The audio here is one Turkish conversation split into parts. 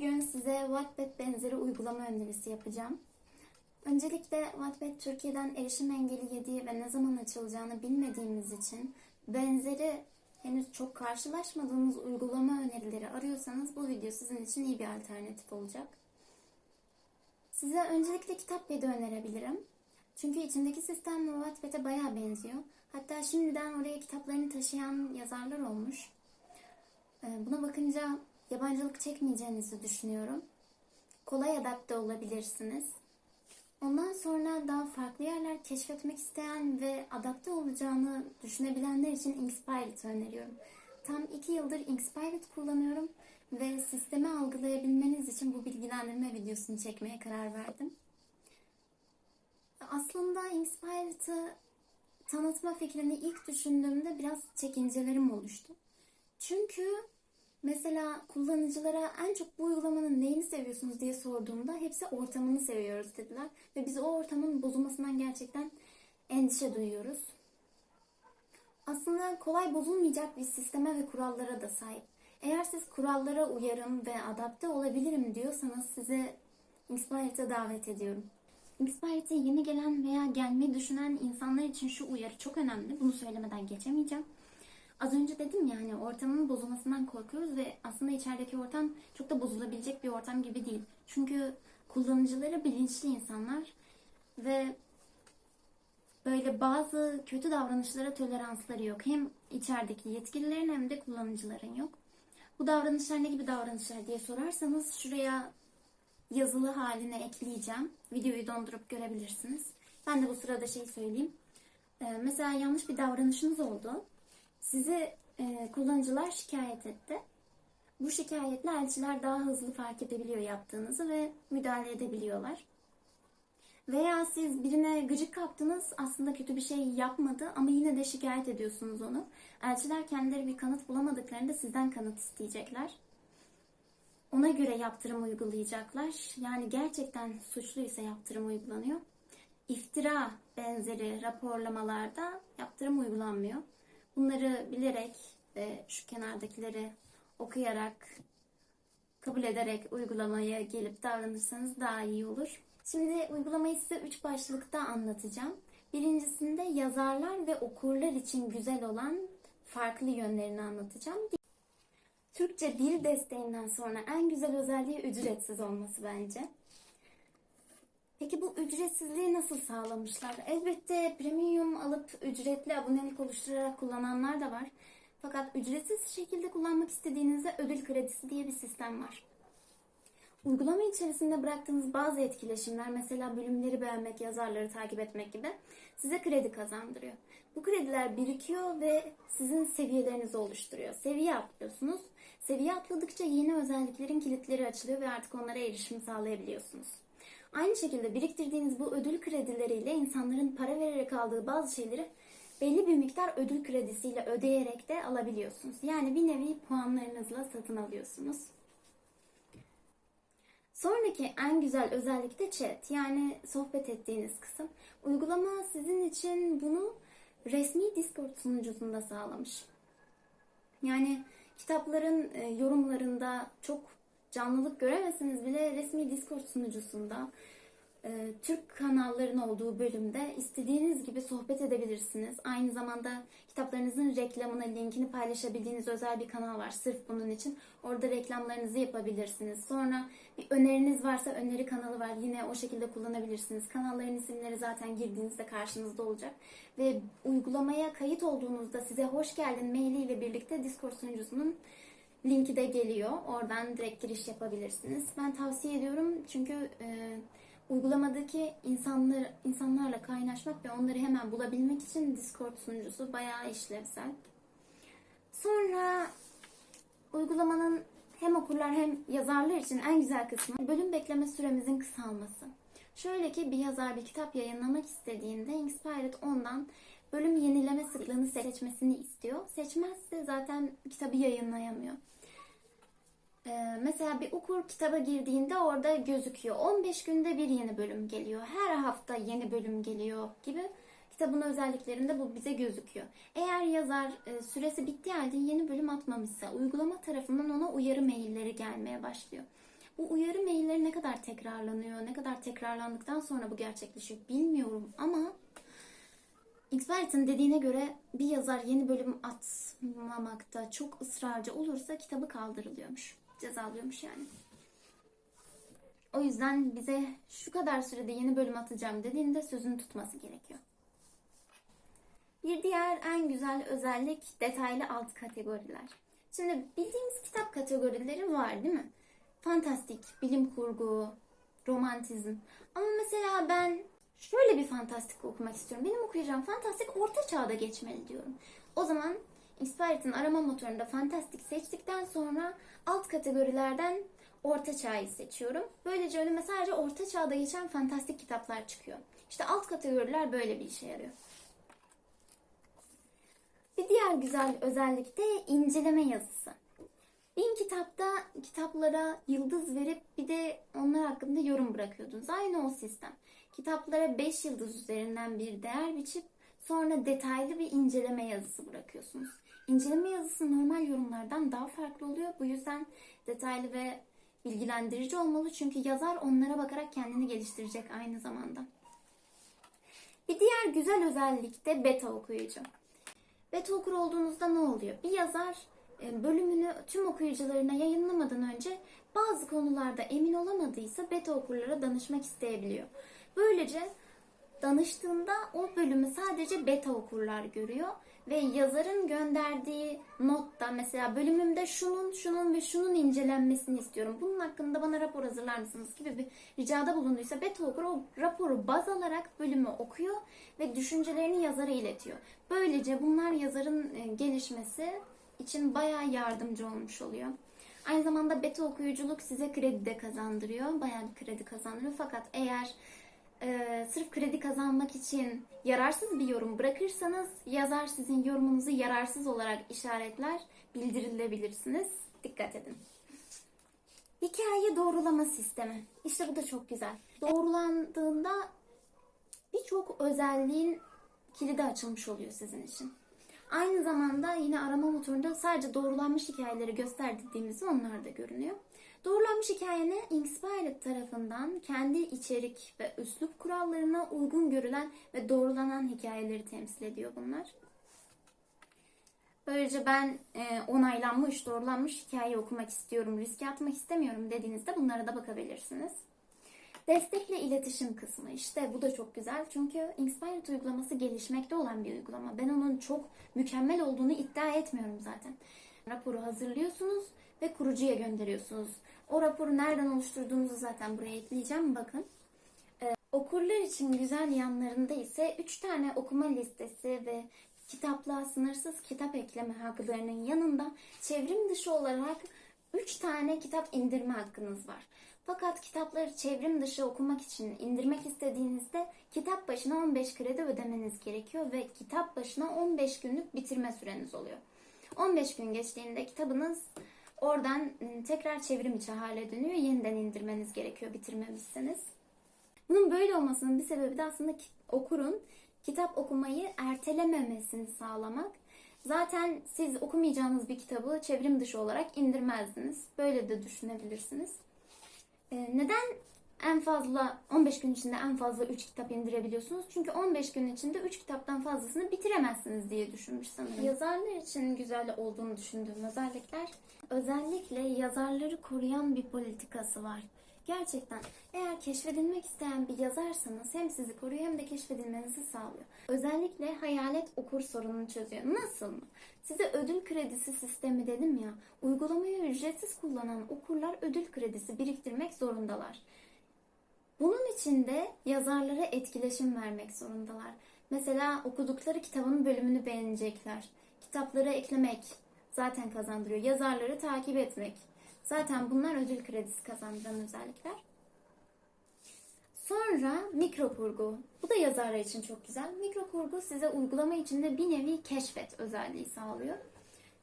Bugün size Wattpad benzeri uygulama önerisi yapacağım. Öncelikle Wattpad Türkiye'den erişim engeli yediği ve ne zaman açılacağını bilmediğimiz için benzeri henüz çok karşılaşmadığımız uygulama önerileri arıyorsanız bu video sizin için iyi bir alternatif olacak. Size öncelikle Kitappad'i önerebilirim. Çünkü içindeki sistem Wattpad'e bayağı benziyor. Hatta şimdiden oraya kitaplarını taşıyan yazarlar olmuş. Ee, Buna bakınca yabancılık çekmeyeceğinizi düşünüyorum. Kolay adapte olabilirsiniz. Ondan sonra daha farklı yerler keşfetmek isteyen ve adapte olacağını düşünebilenler için Inspired'ı öneriyorum. Tam iki yıldır Inspired kullanıyorum ve sistemi algılayabilmeniz için bu bilgilendirme videosunu çekmeye karar verdim. Aslında Inspired'ı tanıtma fikrini ilk düşündüğümde biraz çekincelerim oluştu. Çünkü mesela kullanıcılara en çok bu uygulamanın neyini seviyorsunuz diye sorduğumda hepsi ortamını seviyoruz dediler. Ve biz o ortamın bozulmasından gerçekten endişe duyuyoruz. Aslında kolay bozulmayacak bir sisteme ve kurallara da sahip. Eğer siz kurallara uyarım ve adapte olabilirim diyorsanız size Inspired'a davet ediyorum. Inspired'e yeni gelen veya gelmeyi düşünen insanlar için şu uyarı çok önemli. Bunu söylemeden geçemeyeceğim. Az önce dedim yani ortamın bozulmasından korkuyoruz ve aslında içerideki ortam çok da bozulabilecek bir ortam gibi değil. Çünkü kullanıcıları bilinçli insanlar ve böyle bazı kötü davranışlara toleransları yok. Hem içerideki yetkililerin hem de kullanıcıların yok. Bu davranışlar ne gibi davranışlar diye sorarsanız şuraya yazılı haline ekleyeceğim. Videoyu dondurup görebilirsiniz. Ben de bu sırada şey söyleyeyim. Ee, mesela yanlış bir davranışınız oldu. Sizi e, kullanıcılar şikayet etti. Bu şikayetle elçiler daha hızlı fark edebiliyor yaptığınızı ve müdahale edebiliyorlar. Veya siz birine gıcık kaptınız aslında kötü bir şey yapmadı ama yine de şikayet ediyorsunuz onu. Elçiler kendileri bir kanıt bulamadıklarında sizden kanıt isteyecekler. Ona göre yaptırım uygulayacaklar. Yani gerçekten suçluysa yaptırım uygulanıyor. İftira benzeri raporlamalarda yaptırım uygulanmıyor. Bunları bilerek ve şu kenardakileri okuyarak, kabul ederek uygulamaya gelip davranırsanız daha iyi olur. Şimdi uygulamayı size üç başlıkta anlatacağım. Birincisinde yazarlar ve okurlar için güzel olan farklı yönlerini anlatacağım. Türkçe dil desteğinden sonra en güzel özelliği ücretsiz olması bence. Peki bu ücretsizliği nasıl sağlamışlar? Elbette premium alıp ücretli abonelik oluşturarak kullananlar da var. Fakat ücretsiz şekilde kullanmak istediğinizde ödül kredisi diye bir sistem var. Uygulama içerisinde bıraktığınız bazı etkileşimler mesela bölümleri beğenmek, yazarları takip etmek gibi size kredi kazandırıyor. Bu krediler birikiyor ve sizin seviyelerinizi oluşturuyor. Seviye atlıyorsunuz. Seviye atladıkça yeni özelliklerin kilitleri açılıyor ve artık onlara erişim sağlayabiliyorsunuz. Aynı şekilde biriktirdiğiniz bu ödül kredileriyle insanların para vererek aldığı bazı şeyleri belli bir miktar ödül kredisiyle ödeyerek de alabiliyorsunuz. Yani bir nevi puanlarınızla satın alıyorsunuz. Sonraki en güzel özellik de chat yani sohbet ettiğiniz kısım. Uygulama sizin için bunu resmi Discord sunucusunda sağlamış. Yani kitapların e, yorumlarında çok canlılık göremeseniz bile resmi Discord sunucusunda e, Türk kanalların olduğu bölümde istediğiniz gibi sohbet edebilirsiniz. Aynı zamanda kitaplarınızın reklamını, linkini paylaşabildiğiniz özel bir kanal var sırf bunun için. Orada reklamlarınızı yapabilirsiniz. Sonra bir öneriniz varsa öneri kanalı var. Yine o şekilde kullanabilirsiniz. Kanalların isimleri zaten girdiğinizde karşınızda olacak. Ve uygulamaya kayıt olduğunuzda size hoş geldin mailiyle birlikte Discord sunucusunun linki de geliyor. Oradan direkt giriş yapabilirsiniz. Ben tavsiye ediyorum çünkü e, uygulamadaki insanlar insanlarla kaynaşmak ve onları hemen bulabilmek için Discord sunucusu bayağı işlevsel. Sonra uygulamanın hem okurlar hem yazarlar için en güzel kısmı bölüm bekleme süremizin kısalması. Şöyle ki bir yazar bir kitap yayınlamak istediğinde Inspired ondan bölüm yenileme sıklığını seçmesini istiyor. Seçmezse zaten kitabı yayınlayamıyor. Ee, mesela bir okur kitaba girdiğinde orada gözüküyor. 15 günde bir yeni bölüm geliyor. Her hafta yeni bölüm geliyor gibi kitabın özelliklerinde bu bize gözüküyor. Eğer yazar e, süresi bittiği halde yeni bölüm atmamışsa uygulama tarafından ona uyarı mailleri gelmeye başlıyor. Bu uyarı mailleri ne kadar tekrarlanıyor, ne kadar tekrarlandıktan sonra bu gerçekleşiyor bilmiyorum ama Xpert'in dediğine göre bir yazar yeni bölüm atmamakta çok ısrarcı olursa kitabı kaldırılıyormuş. Cezalıyormuş yani. O yüzden bize şu kadar sürede yeni bölüm atacağım dediğinde sözünü tutması gerekiyor. Bir diğer en güzel özellik detaylı alt kategoriler. Şimdi bildiğimiz kitap kategorileri var değil mi? Fantastik, bilim kurgu, romantizm. Ama mesela ben şöyle bir fantastik okumak istiyorum. Benim okuyacağım fantastik orta çağda geçmeli diyorum. O zaman Inspired'ın arama motorunda fantastik seçtikten sonra alt kategorilerden orta çağı seçiyorum. Böylece önüme sadece orta çağda geçen fantastik kitaplar çıkıyor. İşte alt kategoriler böyle bir işe yarıyor. Bir diğer güzel özellik de inceleme yazısı. Bin kitapta kitaplara yıldız verip bir de onlar hakkında yorum bırakıyordunuz. Aynı o sistem. Kitaplara 5 yıldız üzerinden bir değer biçip sonra detaylı bir inceleme yazısı bırakıyorsunuz. İnceleme yazısı normal yorumlardan daha farklı oluyor. Bu yüzden detaylı ve bilgilendirici olmalı. Çünkü yazar onlara bakarak kendini geliştirecek aynı zamanda. Bir diğer güzel özellik de beta okuyucu. Beta okur olduğunuzda ne oluyor? Bir yazar e, bölümünü tüm okuyucularına yayınlamadan önce bazı konularda emin olamadıysa beta okurlara danışmak isteyebiliyor. Böylece danıştığında o bölümü sadece beta okurlar görüyor ve yazarın gönderdiği notta mesela bölümümde şunun şunun ve şunun incelenmesini istiyorum. Bunun hakkında bana rapor hazırlar mısınız gibi bir ricada bulunduysa beta okur o raporu baz alarak bölümü okuyor ve düşüncelerini yazara iletiyor. Böylece bunlar yazarın e, gelişmesi için bayağı yardımcı olmuş oluyor. Aynı zamanda beta okuyuculuk size kredi de kazandırıyor. Bayağı bir kredi kazandırıyor. Fakat eğer e, sırf kredi kazanmak için yararsız bir yorum bırakırsanız yazar sizin yorumunuzu yararsız olarak işaretler, bildirilebilirsiniz. Dikkat edin. Hikaye doğrulama sistemi. İşte bu da çok güzel. Doğrulandığında birçok özelliğin kilidi açılmış oluyor sizin için. Aynı zamanda yine arama motorunda sadece doğrulanmış hikayeleri gösterdiğimizde onlar da görünüyor. Doğrulanmış hikayene Inspired tarafından kendi içerik ve üslup kurallarına uygun görülen ve doğrulanan hikayeleri temsil ediyor bunlar. Böylece ben e, onaylanmış, doğrulanmış hikaye okumak istiyorum, riske atmak istemiyorum dediğinizde bunlara da bakabilirsiniz. Destekle iletişim kısmı işte bu da çok güzel çünkü Inspired uygulaması gelişmekte olan bir uygulama. Ben onun çok mükemmel olduğunu iddia etmiyorum zaten. Raporu hazırlıyorsunuz ve kurucuya gönderiyorsunuz. O raporu nereden oluşturduğunuzu zaten buraya ekleyeceğim bakın. Ee, okurlar için güzel yanlarında ise 3 tane okuma listesi ve kitaplığa sınırsız kitap ekleme haklarının yanında çevrim dışı olarak 3 tane kitap indirme hakkınız var. Fakat kitapları çevrim dışı okumak için indirmek istediğinizde kitap başına 15 kredi ödemeniz gerekiyor ve kitap başına 15 günlük bitirme süreniz oluyor. 15 gün geçtiğinde kitabınız oradan ıı, tekrar çevrim içi hale dönüyor. Yeniden indirmeniz gerekiyor bitirmemişseniz. Bunun böyle olmasının bir sebebi de aslında okurun kitap okumayı ertelememesini sağlamak. Zaten siz okumayacağınız bir kitabı çevrim dışı olarak indirmezdiniz. Böyle de düşünebilirsiniz. Neden en fazla 15 gün içinde en fazla 3 kitap indirebiliyorsunuz? Çünkü 15 gün içinde 3 kitaptan fazlasını bitiremezsiniz diye düşünmüş sanırım. Yazarlar için güzel olduğunu düşündüğüm özellikler özellikle yazarları koruyan bir politikası var. Gerçekten eğer keşfedilmek isteyen bir yazarsanız hem sizi koruyor hem de keşfedilmenizi sağlıyor. Özellikle hayalet okur sorununu çözüyor. Nasıl mı? Size ödül kredisi sistemi dedim ya. Uygulamayı ücretsiz kullanan okurlar ödül kredisi biriktirmek zorundalar. Bunun için de yazarlara etkileşim vermek zorundalar. Mesela okudukları kitabın bölümünü beğenecekler. Kitapları eklemek zaten kazandırıyor. Yazarları takip etmek. Zaten bunlar ödül kredisi kazandıran özellikler. Sonra mikro kurgu. Bu da yazarlar için çok güzel. Mikro kurgu size uygulama içinde bir nevi keşfet özelliği sağlıyor.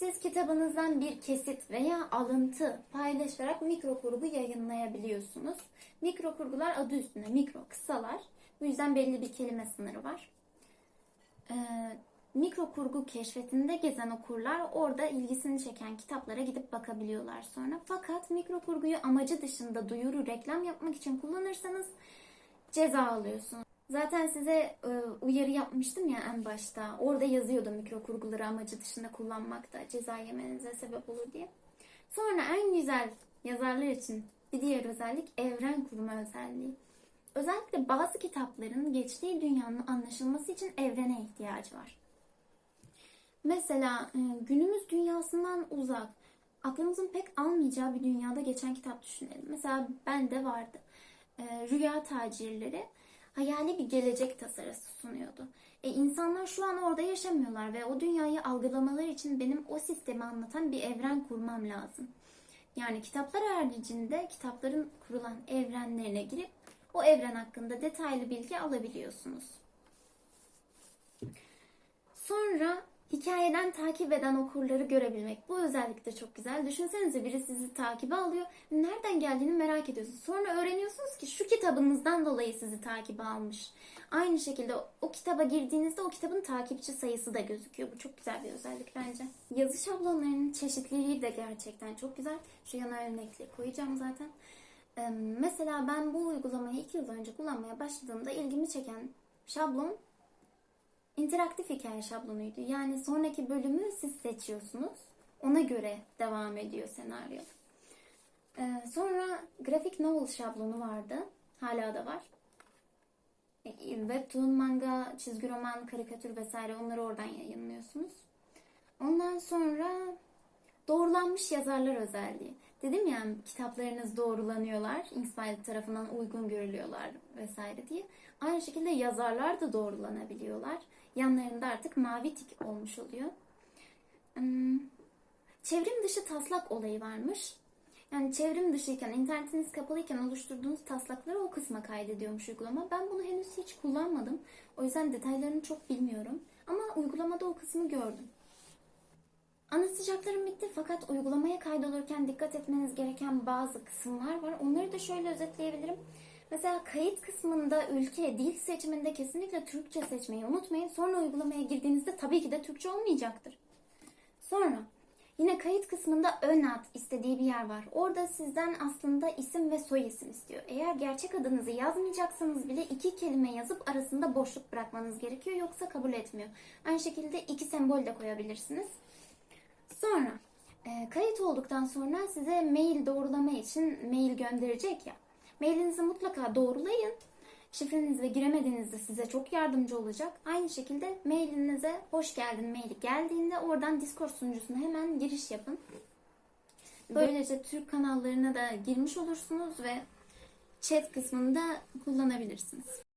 Siz kitabınızdan bir kesit veya alıntı paylaşarak mikro kurgu yayınlayabiliyorsunuz. Mikro kurgular adı üstünde mikro kısalar. Bu yüzden belli bir kelime sınırı var. Ee, mikro keşfetinde gezen okurlar orada ilgisini çeken kitaplara gidip bakabiliyorlar sonra. Fakat mikro kurguyu amacı dışında duyuru, reklam yapmak için kullanırsanız ceza alıyorsunuz. Zaten size e, uyarı yapmıştım ya en başta. Orada yazıyordu mikro kurguları amacı dışında kullanmak da ceza yemenize sebep olur diye. Sonra en güzel yazarlar için bir diğer özellik evren kurma özelliği. Özellikle bazı kitapların geçtiği dünyanın anlaşılması için evrene ihtiyacı var. Mesela e, günümüz dünyasından uzak, aklımızın pek almayacağı bir dünyada geçen kitap düşünelim. Mesela bende vardı. E, Rüya tacirleri hayali bir gelecek tasarısı sunuyordu. E, insanlar şu an orada yaşamıyorlar ve o dünyayı algılamaları için benim o sistemi anlatan bir evren kurmam lazım. Yani kitaplar haricinde kitapların kurulan evrenlerine girip o evren hakkında detaylı bilgi alabiliyorsunuz. Sonra hikayeden takip eden okurları görebilmek. Bu özellik de çok güzel. Düşünsenize biri sizi takibe alıyor. Nereden geldiğini merak ediyorsunuz. Sonra öğreniyorsunuz ki şu kitabınızdan dolayı sizi takibe almış. Aynı şekilde o kitaba girdiğinizde o kitabın takipçi sayısı da gözüküyor. Bu çok güzel bir özellik bence. Yazı şablonlarının çeşitliliği de gerçekten çok güzel. Şu yana örnekle koyacağım zaten. Mesela ben bu uygulamayı iki yıl önce kullanmaya başladığımda ilgimi çeken şablon interaktif hikaye şablonuydu. Yani sonraki bölümü siz seçiyorsunuz. Ona göre devam ediyor senaryo. Ee, sonra grafik novel şablonu vardı. Hala da var. E, Webtoon, manga, çizgi roman, karikatür vesaire onları oradan yayınlıyorsunuz. Ondan sonra doğrulanmış yazarlar özelliği. Dedim ya kitaplarınız doğrulanıyorlar. Inspired tarafından uygun görülüyorlar vesaire diye. Aynı şekilde yazarlar da doğrulanabiliyorlar. Yanlarında artık mavi tik olmuş oluyor. Hmm, Çevrim dışı taslak olayı varmış. Yani çevrim dışıyken, internetiniz kapalıyken oluşturduğunuz taslakları o kısma kaydediyormuş uygulama. Ben bunu henüz hiç kullanmadım. O yüzden detaylarını çok bilmiyorum. Ama uygulamada o kısmı gördüm. Anlatacaklarım bitti fakat uygulamaya kaydolurken dikkat etmeniz gereken bazı kısımlar var. Onları da şöyle özetleyebilirim. Mesela kayıt kısmında ülke, dil seçiminde kesinlikle Türkçe seçmeyi unutmayın. Sonra uygulamaya girdiğinizde tabii ki de Türkçe olmayacaktır. Sonra yine kayıt kısmında ön ad istediği bir yer var. Orada sizden aslında isim ve soy isim istiyor. Eğer gerçek adınızı yazmayacaksanız bile iki kelime yazıp arasında boşluk bırakmanız gerekiyor. Yoksa kabul etmiyor. Aynı şekilde iki sembol de koyabilirsiniz. Sonra e, kayıt olduktan sonra size mail doğrulama için mail gönderecek ya. Mailinizi mutlaka doğrulayın. Şifrenizle giremediğinizde size çok yardımcı olacak. Aynı şekilde mailinize hoş geldin maili geldiğinde oradan Discord sunucusuna hemen giriş yapın. Böylece Türk kanallarına da girmiş olursunuz ve chat kısmında kullanabilirsiniz.